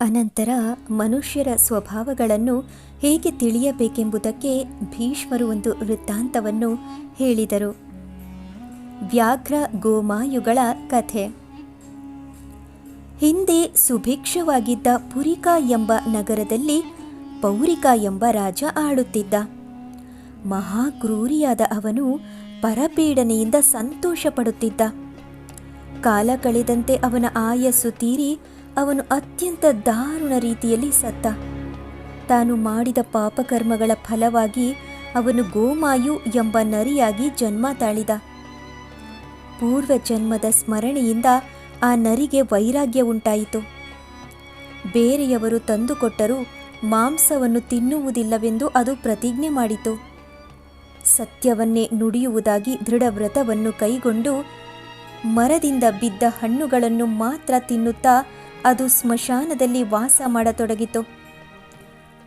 ಅನಂತರ ಮನುಷ್ಯರ ಸ್ವಭಾವಗಳನ್ನು ಹೇಗೆ ತಿಳಿಯಬೇಕೆಂಬುದಕ್ಕೆ ಭೀಷ್ಮರು ಒಂದು ವೃತ್ತಾಂತವನ್ನು ಹೇಳಿದರು. ವ್ಯಾಘ್ರ ಗೋಮಾಯುಗಳ ಕಥೆ. ಹಿಂದೆ ಸುಭಿಕ್ಷವಾಗಿದ್ದ ಪುರಿಕಾ ಎಂಬ ನಗರದಲ್ಲಿ ಪೌರಿಕಾ ಎಂಬ ರಾಜ ಆಳುತ್ತಿದ್ದ. ಮಹಾಕ್ರೂರಿಯಾದ ಅವನು ಪರಪೀಡನೆಯಿಂದ ಸಂತೋಷ ಪಡುತ್ತಿದ್ದ ಕಾಲ ಕಳೆದಂತೆ ಅವನ ಆಯಸ್ಸು ತೀರಿ ಅವನು ಅತ್ಯಂತ ದಾರುಣ ರೀತಿಯಲ್ಲಿ ಸತ್ತ. ತಾನು ಮಾಡಿದ ಪಾಪಕರ್ಮಗಳ ಫಲವಾಗಿ ಅವನು ಗೋಮಾಯು ಎಂಬ ನರಿಯಾಗಿ ಜನ್ಮ ತಾಳಿದ. ಪೂರ್ವ ಜನ್ಮದ ಸ್ಮರಣೆಯಿಂದ ಆ ನರಿಗೆ ವೈರಾಗ್ಯ ಉಂಟಾಯಿತು. ಬೇರೆಯವರು ತಂದುಕೊಟ್ಟರೂ ಮಾಂಸವನ್ನು ತಿನ್ನುವುದಿಲ್ಲವೆಂದು ಅದು ಪ್ರತಿಜ್ಞೆ ಮಾಡಿತು. ಸತ್ಯವನ್ನೇ ನುಡಿಯುವುದಾಗಿ ದೃಢವ್ರತವನ್ನು ಕೈಗೊಂಡು ಮರದಿಂದ ಬಿದ್ದ ಹಣ್ಣುಗಳನ್ನು ಮಾತ್ರ ತಿನ್ನುತ್ತಾ ಅದು ಸ್ಮಶಾನದಲ್ಲಿ ವಾಸ ಮಾಡತೊಡಗಿತು.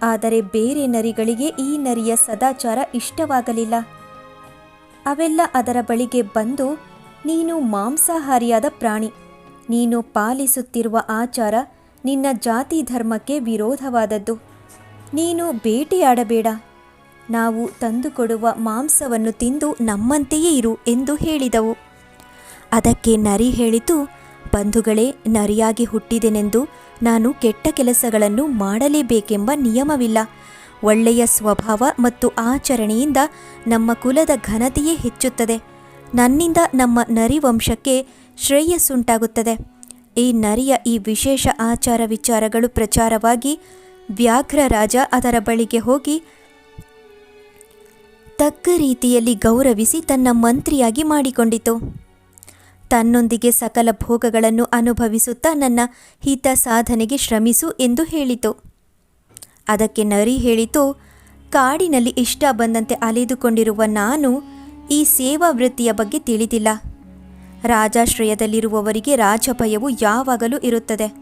ಆದರೆ ಬೇರೆ ನರಿಗಳಿಗೆ ಈ ನರಿಯ ಸದಾಚಾರ ಇಷ್ಟವಾಗಲಿಲ್ಲ. ಅವೆಲ್ಲ ಅದರ ಬಳಿಗೆ ಬಂದು, ನೀನು ಮಾಂಸಾಹಾರಿಯಾದ ಪ್ರಾಣಿ, ನೀನು ಪಾಲಿಸುತ್ತಿರುವ ಆಚಾರ ನಿನ್ನ ಜಾತಿ ಧರ್ಮಕ್ಕೆ ವಿರೋಧವಾದದ್ದು. ನೀನು ಬೇಟೆಯಾಡಬೇಡ. ನಾವು ತಂದುಕೊಡುವ ಮಾಂಸವನ್ನು ತಿಂದು ನಮ್ಮಂತೆಯೇ ಇರು ಎಂದು ಹೇಳಿದವು. ಅದಕ್ಕೆ ನರಿ ಹೇಳಿತು ಬಂಧುಗಳೇ, ನರಿಯಾಗಿ ಹುಟ್ಟಿದೆನೆಂದು ನಾನು ಕೆಟ್ಟ ಕೆಲಸಗಳನ್ನು ಮಾಡಲೇಬೇಕೆಂಬ ನಿಯಮವಿಲ್ಲ. ಒಳ್ಳೆಯ ಸ್ವಭಾವ ಮತ್ತು ಆಚರಣೆಯಿಂದ ನಮ್ಮ ಕುಲದ ಘನತೆಯೇ ಹೆಚ್ಚುತ್ತದೆ. ನನ್ನಿಂದ ನಮ್ಮ ನರಿ ವಂಶಕ್ಕೆ ಶ್ರೇಯಸ್ಸುಂಟಾಗುತ್ತದೆ. ಈ ನರಿಯ ಈ ವಿಶೇಷ ಆಚಾರ ವಿಚಾರಗಳು ಪ್ರಚಾರವಾಗಿ ವ್ಯಾಘ್ರ ರಾಜ ಅದರ ಬಳಿಗೆ ಹೋಗಿ ತಕ್ಕ ರೀತಿಯಲ್ಲಿ ಗೌರವಿಸಿ ತನ್ನ ಮಂತ್ರಿಯಾಗಿ ಮಾಡಿಕೊಂಡಿತು. ತನ್ನೊಂದಿಗೆ ಸಕಲ ಭೋಗಗಳನ್ನು ಅನುಭವಿಸುತ್ತಾ ನನ್ನ ಹಿತ ಸಾಧನೆಗೆ ಶ್ರಮಿಸು ಎಂದು ಹೇಳಿತು. ಅದಕ್ಕೆ ನರಿ ಹೇಳಿತು, ಕಾಡಿನಲ್ಲಿ ಇಷ್ಟ ಬಂದಂತೆ ಅಲೆದುಕೊಂಡಿರುವ ನಾನು ಈ ಸೇವಾ ವೃತ್ತಿಯ ಬಗ್ಗೆ ತಿಳಿದಿಲ್ಲ. ರಾಜಾಶ್ರಯದಲ್ಲಿರುವವರಿಗೆ ರಾಜಭಯವು ಯಾವಾಗಲೂ ಇರುತ್ತದೆ.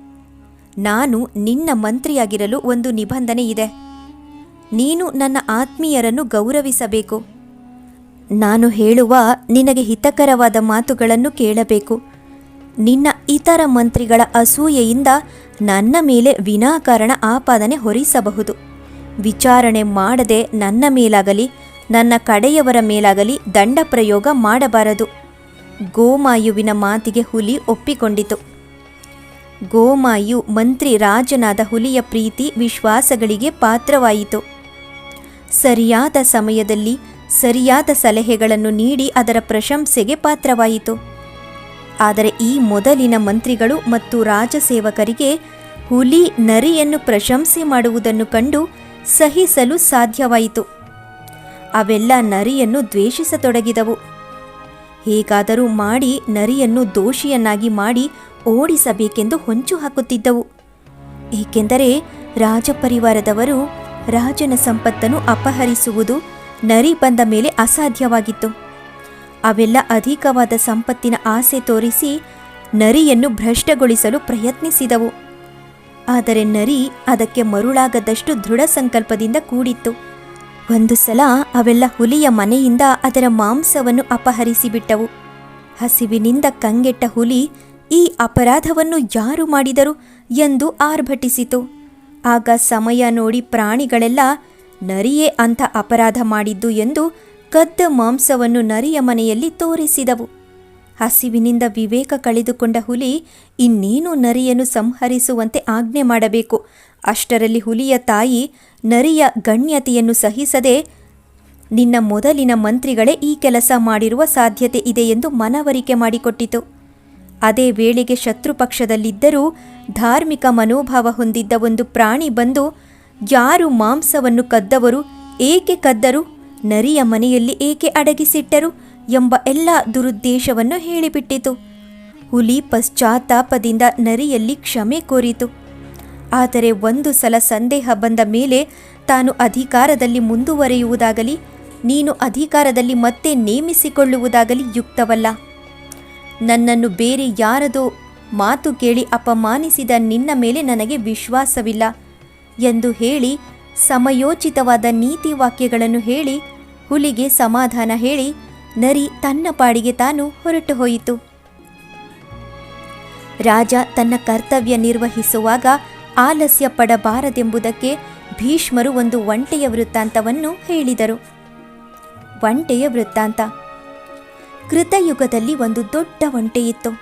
ನಾನು ನಿನ್ನ ಮಂತ್ರಿಯಾಗಿರಲು ಒಂದು ನಿಬಂಧನೆ ಇದೆ. ನೀನು ನನ್ನ ಆತ್ಮೀಯರನ್ನು ಗೌರವಿಸಬೇಕು. ನಾನು ಹೇಳುವ ನಿನಗೆ ಹಿತಕರವಾದ ಮಾತುಗಳನ್ನು ಕೇಳಬೇಕು. ನಿನ್ನ ಇತರ ಮಂತ್ರಿಗಳ ಅಸೂಯೆಯಿಂದ ನನ್ನ ಮೇಲೆ ವಿನಾಕಾರಣ ಆಪಾದನೆ ಹೊರಿಸಬಹುದು. ವಿಚಾರಣೆ ಮಾಡದೆ ನನ್ನ ಮೇಲಾಗಲಿ, ನನ್ನ ಕಡೆಯವರ ಮೇಲಾಗಲಿ ದಂಡ ಪ್ರಯೋಗ ಮಾಡಬಾರದು. ಗೋಮಾಯುವಿನ ಮಾತಿಗೆ ಹುಲಿ ಒಪ್ಪಿಕೊಂಡಿತು. ಗೋಮಾಯು ಮಂತ್ರಿ ರಾಜನಾದ ಹುಲಿಯ ಪ್ರೀತಿ ವಿಶ್ವಾಸಗಳಿಗೆ ಪಾತ್ರವಾಯಿತು. ಸರಿಯಾದ ಸಮಯದಲ್ಲಿ ಸರಿಯಾದ ಸಲಹೆಗಳನ್ನು ನೀಡಿ ಅದರ ಪ್ರಶಂಸೆಗೆ ಪಾತ್ರವಾಯಿತು. ಆದರೆ ಈ ಮೊದಲಿನ ಮಂತ್ರಿಗಳು ಮತ್ತು ರಾಜಸೇವಕರಿಗೆ ಹುಲಿ ನರಿಯನ್ನು ಪ್ರಶಂಸೆ ಮಾಡುವುದನ್ನು ಕಂಡು ಸಹಿಸಲು ಸಾಧ್ಯವಾಯಿತು. ಅವೆಲ್ಲ ನರಿಯನ್ನು ದ್ವೇಷಿಸತೊಡಗಿದವು. ಹೇಗಾದರೂ ಮಾಡಿ ನರಿಯನ್ನು ದೋಷಿಯನ್ನಾಗಿ ಮಾಡಿ ಓಡಿಸಬೇಕೆಂದು ಹೊಂಚು ಹಾಕುತ್ತಿದ್ದವು. ಏಕೆಂದರೆ ರಾಜಪರಿವಾರದವರು ರಾಜನ ಸಂಪತ್ತನ್ನು ಅಪಹರಿಸುವುದು ನರಿ ಬಂದ ಮೇಲೆ ಅಸಾಧ್ಯವಾಗಿತ್ತು. ಅವೆಲ್ಲ ಅಧಿಕವಾದ ಸಂಪತ್ತಿನ ಆಸೆ ತೋರಿಸಿ ನರಿಯನ್ನು ಭ್ರಷ್ಟಗೊಳಿಸಲು ಪ್ರಯತ್ನಿಸಿದವು. ಆದರೆ ನರಿ ಅದಕ್ಕೆ ಮರುಳಾಗದಷ್ಟು ದೃಢ ಸಂಕಲ್ಪದಿಂದ ಕೂಡಿತ್ತು. ಒಂದು ಸಲ ಅವೆಲ್ಲ ಹುಲಿಯ ಮನೆಯಿಂದ ಅದರ ಮಾಂಸವನ್ನು ಅಪಹರಿಸಿಬಿಟ್ಟವು. ಹಸಿವಿನಿಂದ ಕಂಗೆಟ್ಟ ಹುಲಿ ಈ ಅಪರಾಧವನ್ನು ಯಾರು ಮಾಡಿದರು ಎಂದು ಆರ್ಭಟಿಸಿತು. ಆಗ ಸಮಯ ನೋಡಿ ಪ್ರಾಣಿಗಳೆಲ್ಲ ನರಿಯೇ ಅಂಥ ಅಪರಾಧ ಮಾಡಿದ್ದು ಎಂದು ಕದ್ದ ಮಾಂಸವನ್ನು ನರಿಯ ಮನೆಯಲ್ಲಿ ತೋರಿಸಿದವು. ಹಸಿವಿನಿಂದ ವಿವೇಕ ಕಳೆದುಕೊಂಡ ಹುಲಿ ಇನ್ನೇನು ನರಿಯನ್ನು ಸಂಹರಿಸುವಂತೆ ಆಜ್ಞೆ ಮಾಡಬೇಕು? ಅಷ್ಟರಲ್ಲಿ ಹುಲಿಯ ತಾಯಿ ನರಿಯ ಗಣ್ಯತೆಯನ್ನು ಸಹಿಸದೆ, ನಿನ್ನ ಮೊದಲಿನ ಮಂತ್ರಿಗಳೇ ಈ ಕೆಲಸ ಮಾಡಿರುವ ಸಾಧ್ಯತೆ ಇದೆ ಎಂದು ಮನವರಿಕೆ ಮಾಡಿಕೊಟ್ಟಿತು. ಅದೇ ವೇಳೆಗೆ ಶತ್ರುಪಕ್ಷದಲ್ಲಿದ್ದರೂ ಧಾರ್ಮಿಕ ಮನೋಭಾವ ಹೊಂದಿದ್ದ ಒಂದು ಪ್ರಾಣಿ ಬಂದು ಯಾರು ಮಾಂಸವನ್ನು ಕದ್ದವರು, ಏಕೆ ಕದ್ದರು, ನರಿಯ ಮನೆಯಲ್ಲಿ ಏಕೆ ಅಡಗಿಸಿಟ್ಟರು ಎಂಬ ಎಲ್ಲ ದುರುದ್ದೇಶವನ್ನು ಹೇಳಿಬಿಟ್ಟಿತು. ಹುಲಿ ಪಶ್ಚಾತ್ತಾಪದಿಂದ ನರಿಯಲ್ಲಿ ಕ್ಷಮೆ ಕೋರಿತು. ಆದರೆ ಒಂದು ಸಲ ಸಂದೇಹ ಬಂದ ಮೇಲೆ ತಾನು ಅಧಿಕಾರದಲ್ಲಿ ಮುಂದುವರಿಯುವುದಾಗಲಿ, ನೀನು ಅಧಿಕಾರದಲ್ಲಿ ಮತ್ತೆ ನೇಮಿಸಿಕೊಳ್ಳುವುದಾಗಲಿ ಯುಕ್ತವಲ್ಲ. ನನ್ನನ್ನು ಬೇರೆ ಯಾರದೋ ಮಾತು ಕೇಳಿ ಅಪಮಾನಿಸಿದ ನಿನ್ನ ಮೇಲೆ ನನಗೆ ವಿಶ್ವಾಸವಿಲ್ಲ. ಎಂದು ಹೇಳಿ, ಸಮಯೋಚಿತವಾದ ನೀತಿ ವಾಕ್ಯಗಳನ್ನು ಹೇಳಿ, ಹುಲಿಗೆ ಸಮಾಧಾನ ಹೇಳಿ, ನರಿ ತನ್ನ ಪಾಡಿಗೆ ತಾನು ಹೊರಟು ಹೋಯಿತು. ರಾಜ ತನ್ನ ಕರ್ತವ್ಯ ನಿರ್ವಹಿಸುವಾಗ ಆಲಸ್ಯ ಪಡಬಾರದೆಂಬುದಕ್ಕೆ ಭೀಷ್ಮರು ಒಂದು ಒಂಟೆಯ ವೃತ್ತಾಂತವನ್ನು ಹೇಳಿದರು. ಒಂಟೆಯ ವೃತ್ತಾಂತ. ಕೃತಯುಗದಲ್ಲಿ ಒಂದು ದೊಡ್ಡ ಒಂಟೆಯಿತ್ತು.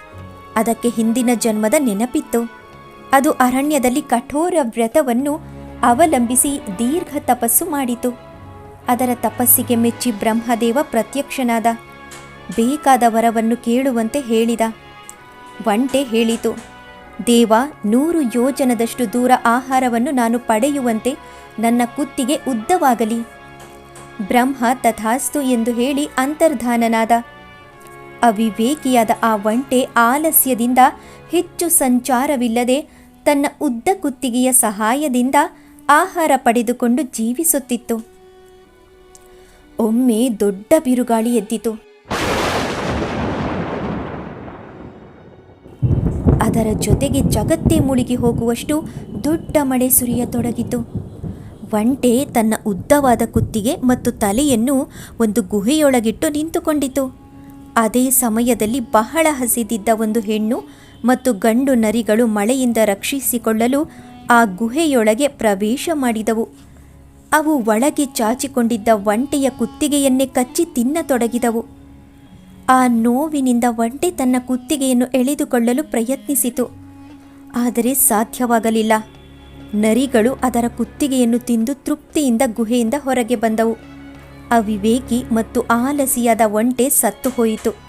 ಅದಕ್ಕೆ ಹಿಂದಿನ ಜನ್ಮದ ನೆನಪಿತ್ತು. ಅದು ಅರಣ್ಯದಲ್ಲಿ ಕಠೋರ ವ್ರತವನ್ನು ಅವಲಂಬಿಸಿ ದೀರ್ಘ ತಪಸ್ಸು ಮಾಡಿತು. ಅದರ ತಪಸ್ಸಿಗೆ ಮೆಚ್ಚಿ ಬ್ರಹ್ಮದೇವ ಪ್ರತ್ಯಕ್ಷನಾದ. ಬೇಕಾದ ವರವನ್ನು ಕೇಳುವಂತೆ ಹೇಳಿದ. ಒಂಟೆ ಹೇಳಿತು, ದೇವ, ನೂರು ಯೋಜನದಷ್ಟು ದೂರ ಆಹಾರವನ್ನು ನಾನು ಪಡೆಯುವಂತೆ ನನ್ನ ಕುತ್ತಿಗೆ ಉದ್ದವಾಗಲಿ. ಬ್ರಹ್ಮ ತಥಾಸ್ತು ಎಂದು ಹೇಳಿ ಅಂತರ್ಧಾನನಾದ. ಅವಿವೇಕಿಯಾದ ಆ ಒಂಟೆ ಆಲಸ್ಯದಿಂದ ಹೆಚ್ಚು ಸಂಚಾರವಿಲ್ಲದೆ ತನ್ನ ಉದ್ದ ಕುತ್ತಿಗೆಯ ಸಹಾಯದಿಂದ ಆಹಾರ ಪಡೆದುಕೊಂಡು ಜೀವಿಸುತ್ತಿತ್ತು. ಒಮ್ಮೆ ದೊಡ್ಡ ಬಿರುಗಾಳಿ ಎದ್ದಿತು. ಅದರ ಜೊತೆಗೆ ಜಗತ್ತೇ ಮುಳುಗಿ ಹೋಗುವಷ್ಟು ದೊಡ್ಡ ಮಳೆ ಸುರಿಯತೊಡಗಿತು. ಒಂಟೆ ತನ್ನ ಉದ್ದವಾದ ಕುತ್ತಿಗೆ ಮತ್ತು ತಲೆಯನ್ನು ಒಂದು ಗುಹೆಯೊಳಗಿಟ್ಟು ನಿಂತುಕೊಂಡಿತು. ಅದೇ ಸಮಯದಲ್ಲಿ ಬಹಳ ಹಸಿದಿದ್ದ ಒಂದು ಹೆಣ್ಣು ಮತ್ತು ಗಂಡು ನರಿಗಳು ಮಳೆಯಿಂದ ರಕ್ಷಿಸಿಕೊಳ್ಳಲು ಆ ಗುಹೆಯೊಳಗೆ ಪ್ರವೇಶ ಮಾಡಿದವು. ಅವು ಒಳಗೆ ಚಾಚಿಕೊಂಡಿದ್ದ ಒಂಟೆಯ ಕುತ್ತಿಗೆಯನ್ನೇ ಕಚ್ಚಿ ತಿನ್ನತೊಡಗಿದವು. ಆ ನೋವಿನಿಂದ ಒಂಟೆ ತನ್ನ ಕುತ್ತಿಗೆಯನ್ನು ಎಳೆದುಕೊಳ್ಳಲು ಪ್ರಯತ್ನಿಸಿತು. ಆದರೆ ಸಾಧ್ಯವಾಗಲಿಲ್ಲ. ನರಿಗಳು ಅದರ ಕುತ್ತಿಗೆಯನ್ನು ತಿಂದು ತೃಪ್ತಿಯಿಂದ ಗುಹೆಯಿಂದ ಹೊರಗೆ ಬಂದವು. ಅವಿವೇಕಿ ಮತ್ತು ಆಲಸಿಯಾದ ಒಂಟೆ ಸತ್ತು ಹೋಯಿತು.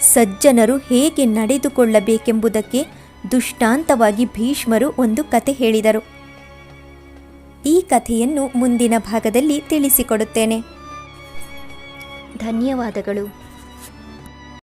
ಸಜ್ಜನರು ಹೇಗೆ ನಡೆದುಕೊಳ್ಳಬೇಕೆಂಬುದಕ್ಕೆ ದುಷ್ಟಾಂತವಾಗಿ ಭೀಷ್ಮರು ಒಂದು ಕತೆ ಹೇಳಿದರು. ಈ ಕಥೆಯನ್ನು ಮುಂದಿನ ಭಾಗದಲ್ಲಿ ತಿಳಿಸಿಕೊಡುತ್ತೇನೆ. ಧನ್ಯವಾದಗಳು.